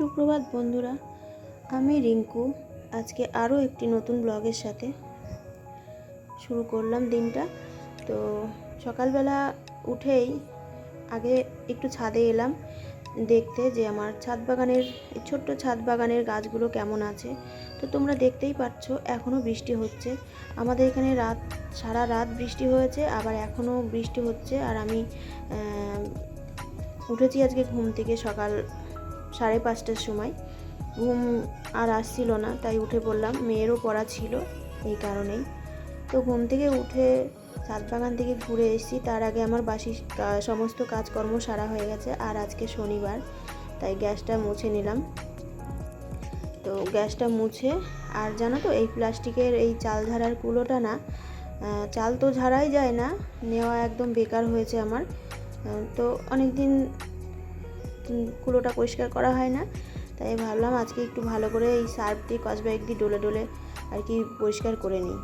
সুপ্রভাত বন্ধুরা, আমি রিঙ্কু। আজকে আরও একটি নতুন ব্লগের সাথে শুরু করলাম দিনটা। তো সকালবেলা উঠেই আগে একটু ছাদে এলাম, দেখতে যে আমার ছাদ বাগানের ছোট্ট ছাদ বাগানের গাছগুলো কেমন আছে। তো তোমরা দেখতেই পাচ্ছ এখনও বৃষ্টি হচ্ছে। আমাদের এখানে রাত, সারা রাত বৃষ্টি হয়েছে, আবার এখনও বৃষ্টি হচ্ছে। আর আমি উঠেছি আজকে ঘুম থেকে সকাল সাড়ে পাঁচটার সময়। ঘুম আর আসছিল না, তাই উঠে পড়লাম। মেয়েরও পড়া ছিল এই কারণেই। তো ঘুম থেকে উঠে ছাদ বাগান থেকে ঘুরে এসেছি। তার আগে আমার বাসি সমস্ত কাজকর্ম সারা হয়ে গেছে। আর আজকে শনিবার, তাই গ্যাসটা মুছে নিলাম। তো গ্যাসটা মুছে, আর জানো তো, এই প্লাস্টিকের এই চাল ঝাড়ার কুলোটা না চাল তো ঝাড়াই যায় না, নেওয়া একদম বেকার হয়েছে আমার। তো অনেক দিন কুলোটা পরিষ্কার করা হয় না। তাই ভাবলাম আজকে একটু ভালো করে এই সার্ফ দিয়ে কসবাইক দিয়ে ডলে ডলে আর কি পরিষ্কার করে নিই।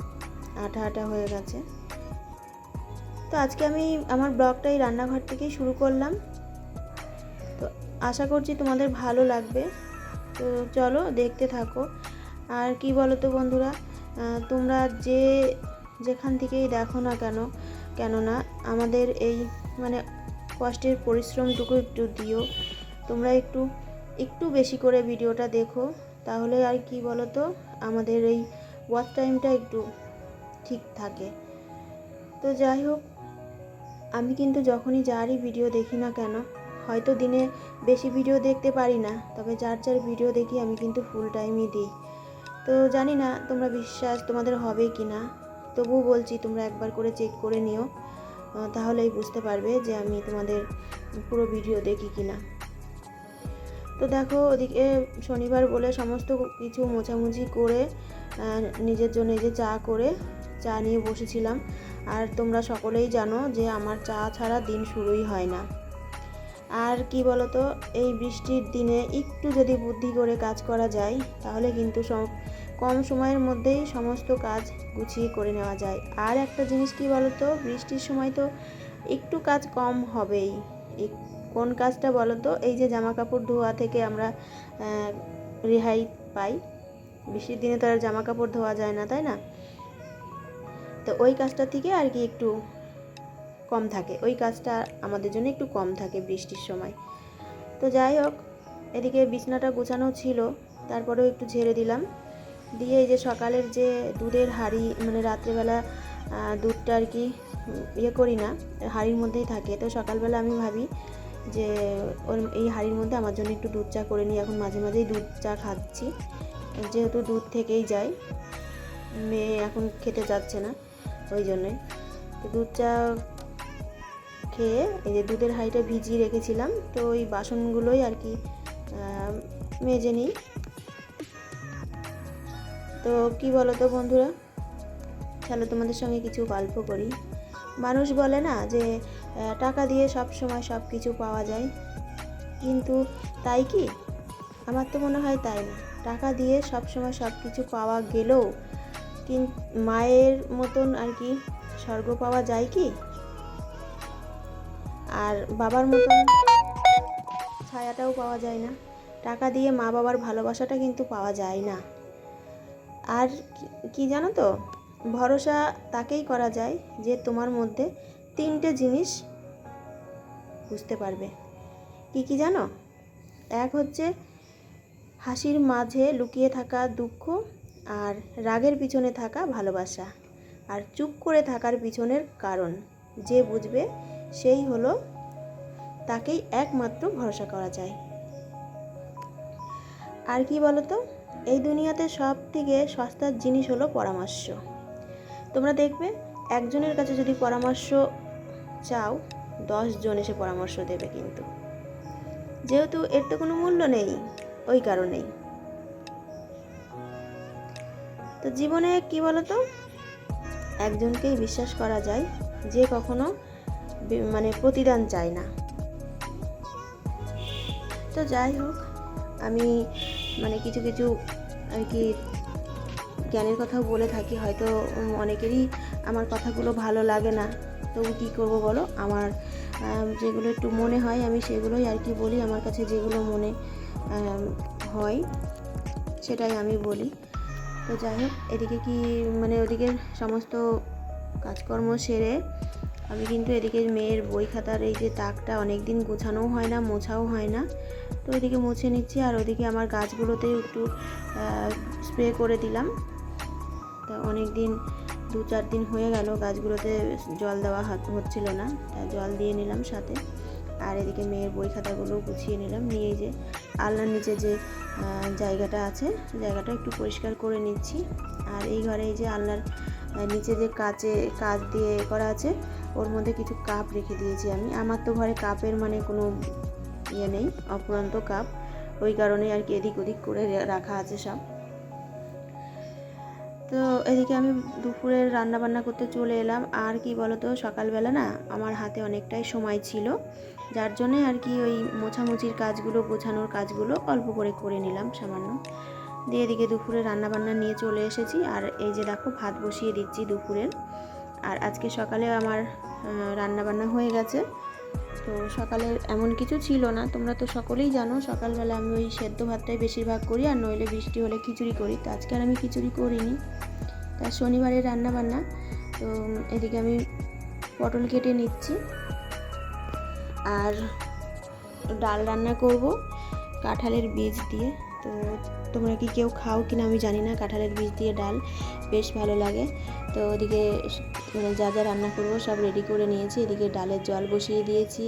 আঠা আঠা হয়ে গেছে। তো আজকে আমি আমার ব্লগটা এই রান্নাঘর থেকেই শুরু করলাম। তো আশা করছি তোমাদের ভালো লাগবে। তো চলো দেখতে থাকো। আর কি বলো তো বন্ধুরা তোমরা যে যেখান থেকেই দেখো না কেন, কেননা আমাদের এই মানে কষ্টের পরিশ্রমটুকু একটু দিও। তোমরা একটু একটু বেশি করে ভিডিওটা দেখো, তাহলে আর কি বলো তো আমাদের এই ওয়াচ টাইমটা একটু ঠিক থাকে। তো যাই হোক, আমি কিন্তু যখনই যারই ভিডিও দেখি না কেন, হয়তো দিনে বেশি ভিডিও দেখতে পারি না, তবে যার যার ভিডিও দেখি আমি কিন্তু ফুল টাইমই দিই। তো জানি না তোমরা বিশ্বাস তোমাদের হবে কি না, তবুও বলছি তোমরা একবার করে চেক করে নিও তাহলেই বুঝতে পারবে যে আমি তোমাদের পুরো ভিডিও দেখি কি না। তো দেখো ওদিকে শনিবার বলে সমস্ত কিছু মোছামুছি করে নিজের জন্য যে চা করে, চা নিয়ে বসেছিলাম। আর তোমরা সকলেই জানো যে আমার চা ছাড়া দিন শুরুই হয় না। আর কি বলতো, এই বৃষ্টির দিনে একটু যদি বুদ্ধি করে কাজ করা যায়, তাহলে কিন্তু কম সময়ের মধ্যেই সমস্ত কাজ গুছিয়ে করে নেওয়া যায়। আর একটা জিনিস কি বলতো, বৃষ্টির সময় তো একটু কাজ কম হবেই। কোন কাজটা বলো তো এই যে জামা কাপড় ধোয়া থেকে আমরা রেহাই পাই। বৃষ্টির দিনে তো আর জামা কাপড় ধোয়া যায় না, তাই না? তো ওই কাজটা থেকে আর কি একটু কম থাকে। ওই কাজটা আমাদের জন্য একটু কম থাকে বৃষ্টির সময়। তো যাই হোক, এদিকে বিছনাটা গোছানো ছিল, তারপরেও একটু ঝেড়ে দিলাম। দিয়ে এই যে সকালের যে দুধের হাঁড়ি মানে রাত্রেবেলা দুধটা আর কি ইয়ে করি না, হাঁড়ির মধ্যেই থাকে। তো সকালবেলা আমি ভাবি যে ওর এই হাঁড়ির মধ্যে আমার জন্য একটু দুধ চা করে নিই। এখন মাঝে মাঝেই দুধ চা খাচ্ছি। যেহেতু দুধ থেকেই যায় মেয়ে এখন খেতে যাচ্ছে না ওই জন্যই তো দুধ চা খেয়ে এই যে দুধের হাঁড়িটা ভিজিয়ে রেখেছিলাম, তো ওই বাসনগুলোই আর কি মেজে নিই। তো কি বলো তো বন্ধুরা, চলো তোমাদের সঙ্গে কিছু গল্প করি। মানুষ বলে না যে টাকা দিয়ে সব সময় সব কিছু পাওয়া যায়। কিন্তু তাই কি? আমার তো মনে হয় তাই না। টাকা দিয়ে সব সময় সব কিছু পাওয়া গেলেও কিন, মায়ের মতন আর কি স্বর্গ পাওয়া যায় কি? আর বাবার মতন ছায়াটাও পাওয়া যায় না। টাকা দিয়ে মা বাবার ভালোবাসাটা কিন্তু পাওয়া যায় না। আর কি- জানো তো? ভরসা তাকেই করা যায় যে তোমার মধ্যে তিনটে জিনিস বুঝতে পারবে। কি কি জানো? এক হচ্ছে হাসির মাঝে লুকিয়ে থাকা দুঃখ আর রাগের পিছনে থাকা ভালোবাসা আর চুপ করে থাকার পিছনের কারণ। যে বুঝবে সেই হলো তাকেই একমাত্র ভরসা করা যায়। আর কি বলতো? এই দুনিয়াতে সব থেকে সস্তার জিনিস হলো পরামর্শ। তোমরা দেখবে একজনের কাছে যদি পরামর্শ চাও জন এসে পরামর্শ দেবে কিন্তু। যেহেতু এর তো কোনো মূল্য নেই, ওই কারণেই। তো জীবনে কি বলতো? একজনকেই বিশ্বাস করা যায়, যে কখনো মানে প্রতিদান চায় না। তো যাই হোক, আমি মানে কিছু কিছু আর কি জ্ঞানের কথাও বলে থাকি, হয়তো অনেকেরই আমার কথাগুলো ভালো লাগে না। তবু কী করব বলো? আমার যেগুলো একটু মনে হয়, আমি সেগুলোই আর কি বলি। আমার কাছে যেগুলো মনে হয়, সেটাই আমি বলি। তো যাই হোক, এদিকে কি মানে ওদিকে সমস্ত কাজকর্ম সেরে আমি কিন্তু এদিকে মেয়ের বই খাতার এই যে তাকটা অনেক দিন গোছানোও হয় না, মোছাও হয় না। তো এদিকে মুছে নিচ্ছি আর ওদিকে আমার গাছগুলোতে একটু স্প্রে করে দিলাম। তা অনেক দিন দু চার দিন হয়ে গেল, গাছগুলোতে জল দেওয়া হচ্ছিল না। তা জল দিয়ে নিলাম সাথে। আর এদিকে মেয়ের বই খাতাগুলো গুছিয়ে নিলাম। নিয়ে যে আলনার নিচে যে জায়গাটা আছে, জায়গাটা একটু পরিষ্কার করে নিচ্ছি। আর এই ঘরে এই যে আলনার নিচে যে কাচে, কাচ দিয়ে করা আছে, ওর মধ্যে কিছু কাপ রেখে দিয়েছি আমি। আমার তো ঘরে কাপের মানে কোনো ইয়ে নেই অপুরন্ত কাপ। ওই কারণে আর কি এদিক ওদিক করে রাখা আছে সব। তো এদিকে আমি দুপুরের রান্না বান্না করতে চলে এলাম। আর কি বলতো, সকালবেলা না আমার হাতে অনেকটাই সময় ছিল। যার জন্যে আর কি ওই মোছামুছির কাজগুলো, গোছানোর কাজগুলো অল্প করে করে নিলাম সামান্য। দিয়ে এদিকে দুপুরে রান্না বান্না নিয়ে চলে এসেছি। আর এই যে দেখো, ভাত বসিয়ে দিচ্ছি দুপুরের। আর আজকে সকালে আমার রান্না বান্না হয়ে গেছে। তো সকালে এমন কিছু ছিল না। তোমরা তো সকলেই জানো, সকালবেলা আমি ওই সেদ্ধ ভাতটাই বেশিরভাগ করি আর নইলে বৃষ্টি হলে খিচুড়ি করি। তো আজকে আর আমি খিচুড়ি করিনি। তা শনিবারের রান্না বান্না তো এদিকে আমি পটল কেটে নিচ্ছি। আর ডাল রান্না করব কাঁঠালের বীজ দিয়ে। তো তোমরা কি কেউ খাও কিনা আমি জানি না, কাঁঠালের বীজ দিয়ে ডাল। বেশ ভালো লাগে। তো ওদিকে মানে যা যা রান্না করব সব রেডি করে নিয়েছি। এদিকে ডালের জল বসিয়ে দিয়েছি।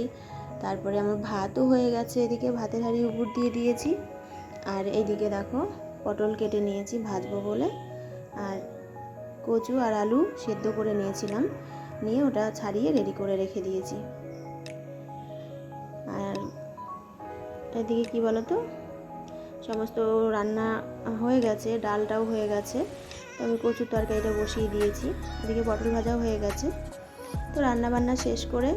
তারপরে আমার ভাতও হয়ে গেছে এদিকে, ভাতের হাঁড়ি উপর দিয়ে দিয়েছি। আর এইদিকে দেখো পটল কেটে নিয়েছি ভাজবো বলে। আর কচু আর আলু সেদ্ধ করে নিয়েছিলাম। নিয়ে ওটা ছাড়িয়ে রেডি করে রেখে দিয়েছি। আর এদিকে কি বলো তো সমস্ত রান্না হয়ে গেছে, ডালটাও হয়ে গেছে। তো আমি কচুর তরকারিটা বসিয়ে দিয়েছি। এদিকে পটল ভাজাও হয়ে গেছে। তো রান্না বান্না শেষ করে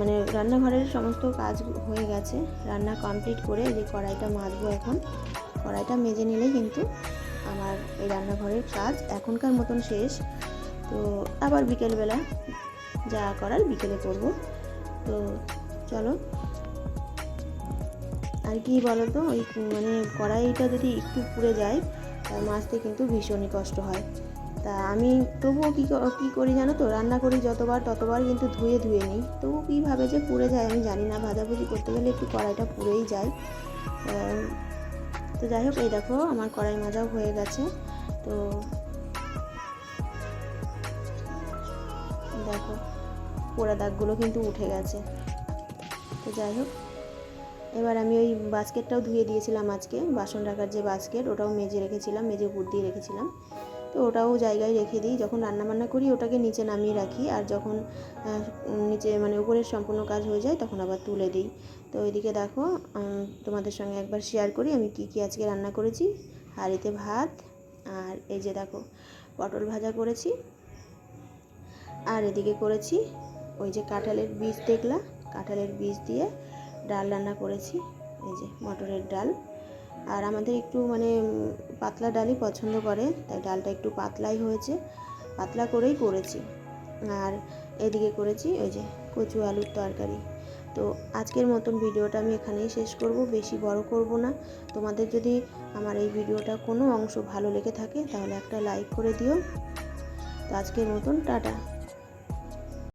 মানে রান্নাঘরের সমস্ত কাজ হয়ে গেছে। রান্না কমপ্লিট করে এই যে কড়াইটা মাজবো এখন। কড়াইটা মেজে নিলে কিন্তু আমার এই রান্নাঘরের কাজ এখনকার মতন শেষ। তো আবার বিকেলবেলা যা করার বিকেলে করব। তো চলো। আর কি বলো তো ওই মানে কড়াইটা যদি একটু পুড়ে যায় মাছতে কিন্তু ভীষণই কষ্ট হয়। তা আমি তবুও ক- কী করি জানো তো? রান্না করি যতবার ততবার কিন্তু ধুয়ে ধুয়ে নিই। তবু কীভাবে যে পুড়ে যায় আমি জানি না। ভাজাভুজি করতে গেলে একটু কড়াইটা পুড়েই যায়। তো যাই হোক, এই দেখো আমার কড়াই মাজাও হয়ে গেছে। তো দেখো, পোড়া দাগগুলো কিন্তু উঠে গেছে। তো যাই হোক এবার আমি ওই বাস্কেটটাও ধুয়ে দিয়েছিলাম আজকে, বাসন রাখার যে বাস্কেট, ওটাও মেজে রেখেছিলাম, মেজে উপর দিয়ে রেখেছিলাম। তো ওটাও জায়গায় রেখে দিই, যখন রান্নাবান্না করি ওটাকে নিচে নামিয়ে রাখি, আর যখন নিচে মানে উপরের সম্পূর্ণ কাজ হয়ে যায় তখন আবার তুলে দিই। তো ওইদিকে দেখো তোমাদের সঙ্গে একবার শেয়ার করি আমি কি কি আজকে রান্না করেছি। হাঁড়িতে ভাত, আর এই যে দেখো, পটল ভাজা করেছি। আর এদিকে করেছি ওই যে কাঁঠালের বীজ দেখলা? কাঁঠালের বীজ দিয়ে ডাল রান্না করেছি, এই যে মটরের ডাল। আর আমাদের একটু মানে পাতলা ডালই পছন্দ করে, তাই ডালটা একটু পাতলাই হয়েছে, পাতলা করেই করেছি। আর এদিকে করেছি ওই যে কচু আলুর তরকারি। তো আজকের মতন ভিডিওটা আমি এখানেই শেষ করব, বেশি বড় করব না। তোমাদের যদি আমার এই ভিডিওটা কোনো অংশ ভালো লেগে থাকে, তাহলে একটা লাইক করে দিও। তো আজকের মতন, টাটা।